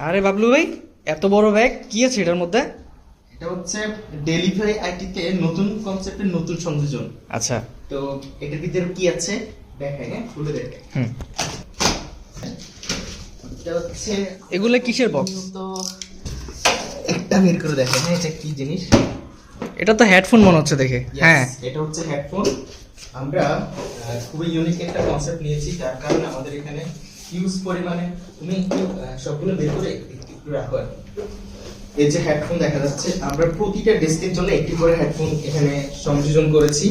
আরে বাবলু ভাই এত বড় ব্যাগ কি আছে এটার মধ্যে? এটা হচ্ছে ডেলিভারি আইটিতে নতুন কনসেপ্টের নতুন সংযোজন। আচ্ছা। তো এটার ভিতরে কি আছে? দেখাই হ্যাঁ খুলে দেখাই হুম। এটা হচ্ছে এগুলো কিসের বক্স তো একটা বের করে দেখেন হ্যাঁ এটা কি জিনিস? এটা তো হেডফোন মনে হচ্ছে দেখে। হ্যাঁ। এটা হচ্ছে হেডফোন আমরা খুবই ইউনিক একটা কনসেপ্ট নিয়েছি যার কারণে আমাদের এখানে ইউজ পরিমাণে তুমি সবগুলো বের করে একটু রাখো এই যে হেডফোন দেখা যাচ্ছে আমরা প্রতিটা ডেস্কের জন্য একটি করে হেডফোন এখানে সংযোজন করেছি।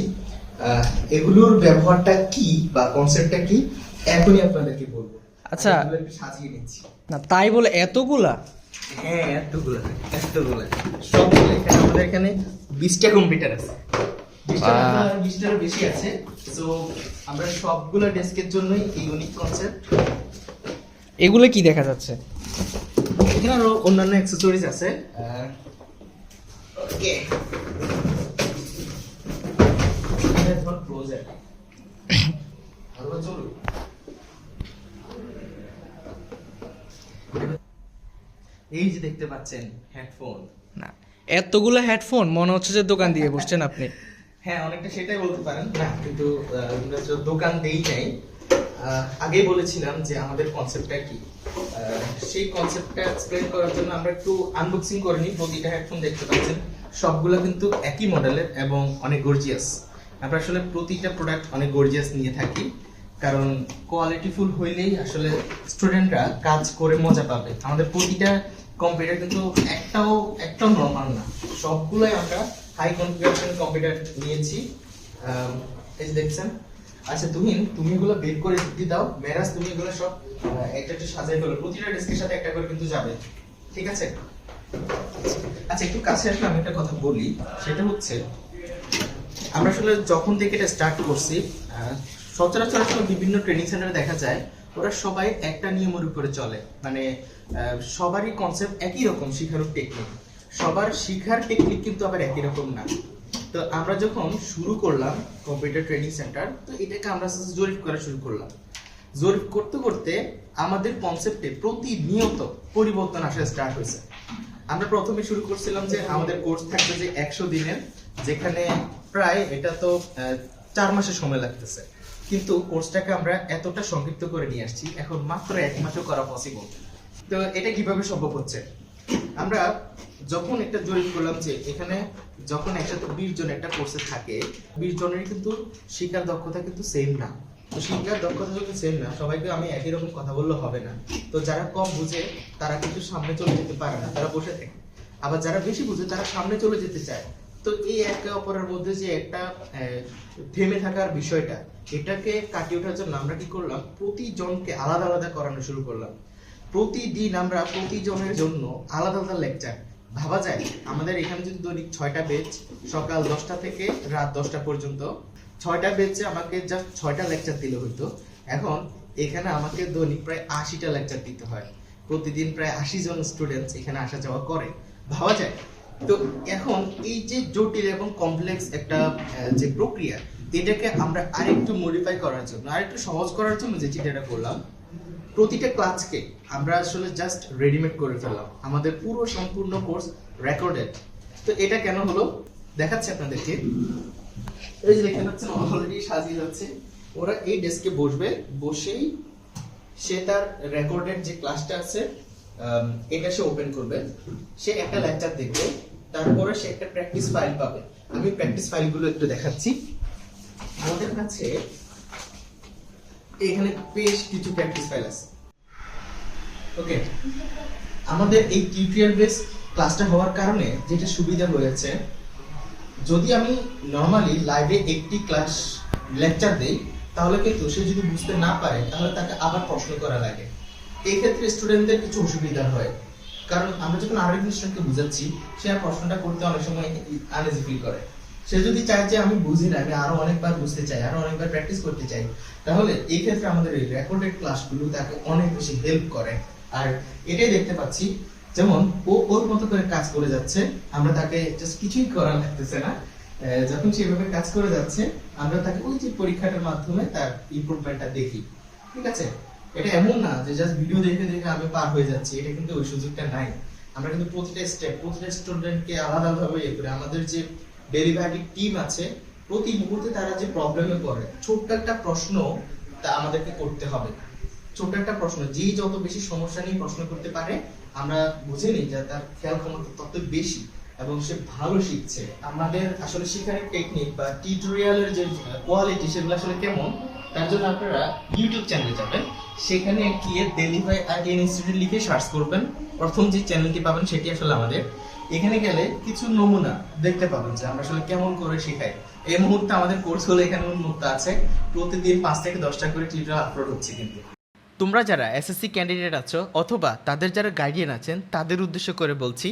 এগুলোর ব্যবহারটা কি বা কনসেপ্টটা কি এখনই আপনাদেরকে বলব। আচ্ছা। সাজিয়ে নিচ্ছি। না তাই বলে এতগুলা? হ্যাঁ এতগুলা এতগুলা। সবগুলো এখানে আমাদের এখানে বিশটা কম্পিউটার আছে। বিশটার বেশি আছে। তো আমরা সবগুলো ডেস্কের জন্যই এই ইউনিক কনসেপ্ট এগুলো কি দেখা যাচ্ছে? এখানে আরও অন্যান্য অ্যাক্সেসরিজ আছে। ওকে এই যে দেখতে পাচ্ছেন হেডফোন এতগুলো হেডফোন মনে হচ্ছে যে দোকান দিয়ে বসছেন আপনি। হ্যাঁ অনেকটা সেটাই বলতে পারেন। না, কিন্তু দোকান দেই নাই আগেই বলেছিলাম যে আমাদের কনসেপ্টটা কি। সেই কনসেপ্টটা এক্সপ্লেন করার জন্য আমরা একটু আনবক্সিং করে নিই। প্রতিটা হেডফোন দেখতে পাচ্ছেন। সবগুলো কিন্তু একই মডেলের এবং অনেক গর্জিয়াস আমরা আসলে প্রতিটা প্রোডাক্ট অনেক গর্জিয়াস নিয়ে থাকি। কারণ কোয়ালিটিফুল হইলেই আসলে স্টুডেন্টরা কাজ করে মজা পাবে। আমাদের প্রতিটা কম্পিউটার কিন্তু একটাও একটাও নর্মাল না। সবগুলোই আমরা হাই কনফিগারেশন কম্পিউটার নিয়েছি। এই দেখছেন? আচ্ছা তুহিন, তুমি এগুলো বের করে দিতে দাও। মেরাজ তুমি এগুলো সব একটা একটা সাজাই ফেলো। প্রতিটা ডেস্কের সাথে একটা করে কিন্তু যাবে। ঠিক আছে? আচ্ছা একটু কাছে আসলে আমি একটা কথা বলি। সেটা হচ্ছে, আমরা আসলে যখন থেকে এটা স্টার্ট করছি সচরাচর বিভিন্ন ট্রেনিং সেন্টারে দেখা যায় ওরা সবাই একটা নিয়মের উপরে চলে। মানে সবারই কনসেপ্ট একই রকম শেখানোর টেকনিক সবার শেখার টেকনিক কিন্তু আবার একই রকম না। তো আমরা যখন শুরু করলাম কম্পিউটার ট্রেনিং সেন্টার তো এটাকে আমরা জরিপ করা শুরু করলাম। জরিপ করতে করতে আমাদের কনসেপ্টে প্রতিনিয়ত পরিবর্তন আসা স্টার্ট হয়েছে। আমরা প্রথমে শুরু করছিলাম যে আমাদের কোর্স থাকবে যে একশো দিনের, যেখানে প্রায় এটা তো চার মাসের সময় লাগতেছে। কিন্তু কোর্সটাকে আমরা এতটা সংক্ষিপ্ত করে নিয়ে আসছি, এখন মাত্র এক মাসও করা পসিবল তো এটা কীভাবে সম্ভব হচ্ছে? আমরা যখন একটা জরিপ করলাম যে এখানে যখন একসাথে বিশ জন একটা কোর্সে থাকে, বিশ জনের কিন্তু শিক্ষার দক্ষতা কিন্তু সেম না। তো শিক্ষার দক্ষতা যখন সেম না, সবাইকে আমি একই রকম কথা বললে হবে না। তো যারা কম বুঝে, তারা কিন্তু সামনে চলে যেতে পারে না, তারা বসে থাকে। আবার যারা বেশি বুঝে, তারা সামনে চলে যেতে চায়। তো এই একে অপরের মধ্যে যে একটা থেমে থাকার বিষয়টা, এটাকে কাটিয়ে ওঠার জন্য আমরা কি করলাম? প্রতিজনকে আলাদা আলাদা করানো শুরু করলাম। প্রতিদিন আমরা প্রতিজনের জন্য আলাদা আলাদা লেকচার ভাবা যায়, আমাদের এখানে যদি দৈনিক ছয়টা বেচ সকাল দশটা থেকে রাত দশটা পর্যন্ত, ছয়টা বেচে আমাকে জাস্ট ছয়টা লেকচার দিলে হইতো। এখন এখানে আমাকে দৈনিক প্রায় আশিটা লেকচার দিতে হয়। প্রতিদিন প্রায় আশি জন স্টুডেন্টস এখানে আসা যাওয়া করে। ভাবা যায় তো এখন এই যে জটিল এবং কমপ্লেক্স একটা যে প্রক্রিয়া, এটাকে আমরা আরেকটু মডিফাই করার জন্য, আরেকটু সহজ করার জন্য যে চিন্তাটা করলাম, প্রতিটা ক্লাসকে আমরা আসলে জাস্ট রেডিমেড করে ফেললাম। আমাদের পুরো সম্পূর্ণ কোর্স রেকর্ডেড তো এটা কেন হলো? দেখাচ্ছে আপনাদেরকে। এই যে দেখতে পাচ্ছেন অলরেডি সাজিয়ে যাচ্ছে। ওরা এই ডেস্কে বসবে, বসেই সে তার রেকর্ডেড যে ক্লাসটা আছে এটা সে ওপেন করবে। সে একটা লেকচার দেখবে। তারপরে সে একটা প্র্যাকটিস ফাইল পাবে। আমি প্র্যাকটিস ফাইলগুলো একটু দেখাচ্ছি। আমাদের কাছে এখানে বেশ কিছু প্র্যাকটিস ফাইল আছে। ওকে আমাদের এই টিউটোরিয়াল বেস ক্লাসটা হওয়ার কারণে যেটা সুবিধা হয়েছে যদি আমি নর্মালি লাইভে একটি ক্লাস লেকচার দেই, তাহলে কিন্তু সে যদি বুঝতে না পারে, তাহলে তাকে আবার প্রশ্ন করা লাগে। এই ক্ষেত্রে স্টুডেন্টদের কিছু অসুবিধা হয়। কারণ আমরা যখন আরেকজন স্টুডেন্টকে বুঝাচ্ছি, সে প্রশ্নটা করতে অনেক সময় আনইজি ফিল করে। সে যদি চায় যে আমি বুঝি না, আমি আরও অনেকবার বুঝতে চাই, আরও অনেকবার প্র্যাকটিস করতে চাই, তাহলে এই ক্ষেত্রে আমাদের এই রেকর্ডেড ক্লাসগুলো তাকে অনেক বেশি হেল্প করে। আর এটাই দেখতে পাচ্ছি, যেমন ও ওর মতো করে কাজ করে যাচ্ছে, আমরা তাকে জাস্ট কিছুই করা লাগতেছে না। যখন সেভাবে কাজ করে যাচ্ছে, আমরা তাকে ওই যে পরীক্ষাটার মাধ্যমে তার ইমপ্রুভমেন্টটা দেখি। ঠিক আছে? এটা এমন না যে জাস্ট ভিডিও দেখে দেখে আমি পার হয়ে যাচ্ছি, এটা কিন্তু ওই সুযোগটা নাই। আমরা কিন্তু প্রতিটা স্টেপ প্রতিটা স্টুডেন্টকে আলাদা আলাদাভাবে ইয়ে করে। আমাদের যে ডেলিভারি টিম আছে, প্রতি মুহূর্তে তারা যে প্রবলেমে পড়ে, ছোট্ট একটা প্রশ্ন তা আমাদেরকে করতে হবে। ছোট্ট একটা প্রশ্ন যেই যত বেশি সমস্যা নিয়ে প্রশ্ন করতে পারে, আমরা বুঝে নিই যে তার খেয়াল ক্ষমতা তত বেশি এবং সে ভালো শিখছে। আমাদের আসলে শেখানোর টেকনিক বা টিউটোরিয়ালের যে কোয়ালিটি সেগুলো আসলে কেমন, তার জন্য আপনারা ইউটিউব চ্যানেলে যাবেন। সেখানে গিয়ে ডেলিভাই আইডিয়ান ইনস্টিটিউট লিখে সার্চ করবেন। প্রথম যে চ্যানেলটি পাবেন সেটি আসলে আমাদের। এখানে গেলে কিছু নমুনা দেখতে পাবেন যে আমরা আসলে কেমন করে শেখাই। এই মুহূর্তে আমাদের কোর্স হলো এখানে উন্মুক্ত আছে। প্রতিদিন পাঁচ থেকে দশটা করে টিউটোরিয়াল আপলোড হচ্ছে কিন্তু। তোমরা যারা এসএসসি ক্যান্ডিডেট আছো অথবা তাদের যারা গার্ডিয়ান আছেন, তাদের উদ্দেশ্য করে বলছি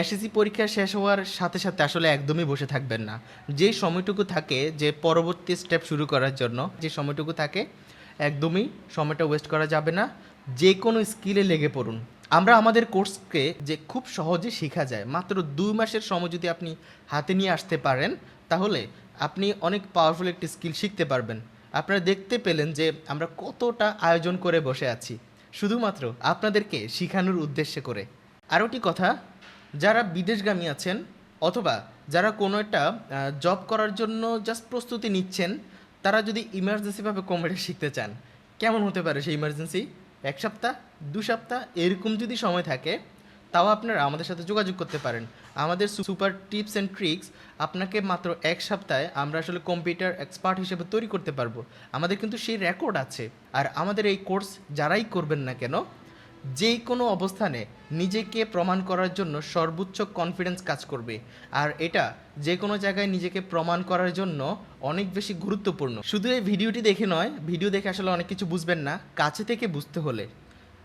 এসএসসি পরীক্ষা শেষ হওয়ার সাথে সাথে আসলে একদমই বসে থাকবেন না। যে সময়টুকু থাকে, যে পরবর্তী স্টেপ শুরু করার জন্য, যে সময়টুকু থাকে একদমই সময়টা ওয়েস্ট করা যাবে না। যে কোনো স্কিলে লেগে পড়ুন। আমরা আমাদের কোর্সকে যে খুব সহজে শেখা যায়, মাত্র দুই মাসের সময় যদি আপনি হাতে নিয়ে আসতে পারেন, তাহলে আপনি অনেক পাওয়ারফুল একটি স্কিল শিখতে পারবেন। আপনারা দেখতে পেলেন যে আমরা কতটা আয়োজন করে বসে আছি। শুধুমাত্র আপনাদেরকে শেখানোর উদ্দেশ্যে করে। আরও একটি কথা, যারা বিদেশগামী আছেন অথবা যারা কোনো একটা জব করার জন্য জাস্ট প্রস্তুতি নিচ্ছেন তারা যদি ইমার্জেন্সিভাবে কম্পিউটার শিখতে চান, কেমন হতে পারে সেই ইমার্জেন্সি এক সপ্তাহ, দু সপ্তাহ, এরকম যদি সময় থাকে, তাও আপনারা আমাদের সাথে যোগাযোগ করতে পারেন। আমাদের সুপার টিপস অ্যান্ড ট্রিক্স আপনাকে মাত্র এক সপ্তাহে আমরা আসলে কম্পিউটার এক্সপার্ট হিসেবে তৈরি করতে পারব। আমাদের কিন্তু সেই রেকর্ড আছে। আর আমাদের এই কোর্স যারাই করবেন না কেন যে কোনো অবস্থানে নিজেকে প্রমাণ করার জন্য সর্বোচ্চ কনফিডেন্স কাজ করবে। আর এটা যে কোনো জায়গায় নিজেকে প্রমাণ করার জন্য অনেক বেশি গুরুত্বপূর্ণ। শুধু এই ভিডিওটি দেখে নয়, ভিডিও দেখে আসলে অনেক কিছু বুঝবেন না, কাছে থেকে বুঝতে হলে।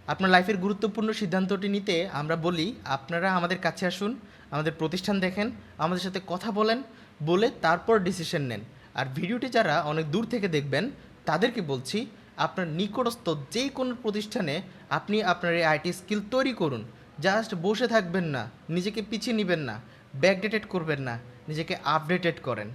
আপনার লাইফের গুরুত্বপূর্ণ সিদ্ধান্তটি নিতে আমরা বলি, আপনারা আমাদের কাছে আসুন, আমাদের প্রতিষ্ঠান দেখেন, আমাদের সাথে কথা বলেন, বলে তারপর ডিসিশন নেন। আর ভিডিওটি যারা অনেক দূর থেকে দেখবেন, তাদেরকে বলছি আপনার নিকটস্থ যে কোনো প্রতিষ্ঠানে আপনি আপনার এই আইটি স্কিল তৈরি করুন। জাস্ট বসে থাকবেন না, নিজেকে পিছিয়ে নেবেন না ব্যাকডেটেড করবেন না, নিজেকে আপডেটেড করেন।